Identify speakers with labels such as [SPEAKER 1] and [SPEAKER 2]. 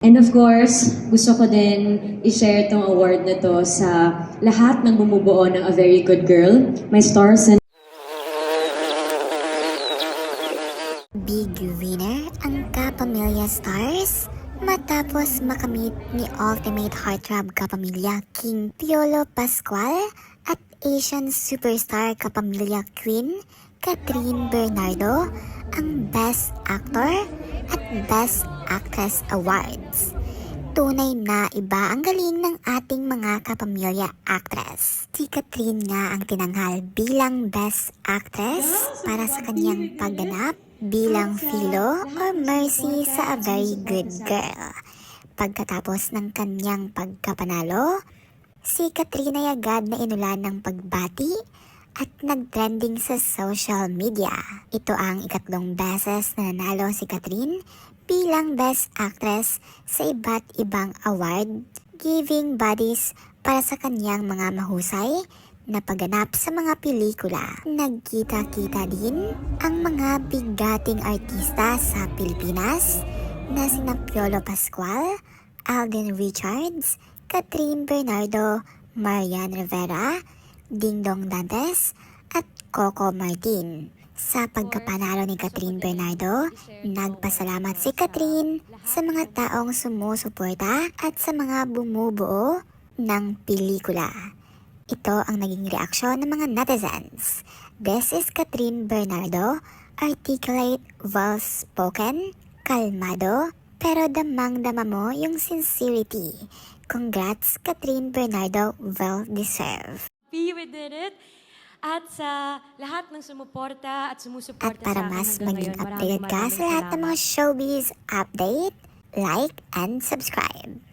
[SPEAKER 1] And of course, gusto ko din i-share tong award na to sa lahat ng bumubuo ng A Very Good Girl, my stars and
[SPEAKER 2] Big winner ang Kapamilya Stars matapos makamit ni Ultimate Heartthrob Kapamilya King Piolo Pascual at Asian Superstar Kapamilya Queen Catherine Bernardo ang Best Actor at Best Actress Awards. Tunay na iba ang galing ng ating mga kapamilya actress. Si Catherine nga ang tinanghal bilang Best Actress para sa kanyang pagganap bilang Philo or Mercy sa A Very Good Girl. Pagkatapos ng kanyang pagkapanalo, si Catherine ay agad na inulan ng pagbati at nag-trending sa social media. Ito ang ikatlong beses na nanalo si Catherine bilang Best Actress sa iba't ibang award giving bodies para sa kanyang mga mahusay na pagganap sa mga pelikula. Nagkita-kita din ang mga bigating artista sa Pilipinas na sina Piolo Pascual, Alden Richards, Catherine Bernardo, Marian Rivera, Dingdong Dantes, at Coco Martin. Sa pagkapanalo ni Catherine Bernardo, nagpasalamat si Catherine sa mga taong sumusuporta at sa mga bumubuo ng pelikula. Ito ang naging reaksyon ng mga netizens. This is Catherine Bernardo, articulate, well-spoken, kalmado, pero damang-dama mo yung sincerity. Congrats, Catherine Bernardo, well-deserved.
[SPEAKER 3] Happy we did it. At sa lahat ng sumuporta at sumusuporta
[SPEAKER 2] At para
[SPEAKER 3] sa akin
[SPEAKER 2] mas
[SPEAKER 3] hanggang
[SPEAKER 2] maging
[SPEAKER 3] ngayon,
[SPEAKER 2] updated
[SPEAKER 3] maraming
[SPEAKER 2] ka sa lahat ng mga showbiz update, like and subscribe.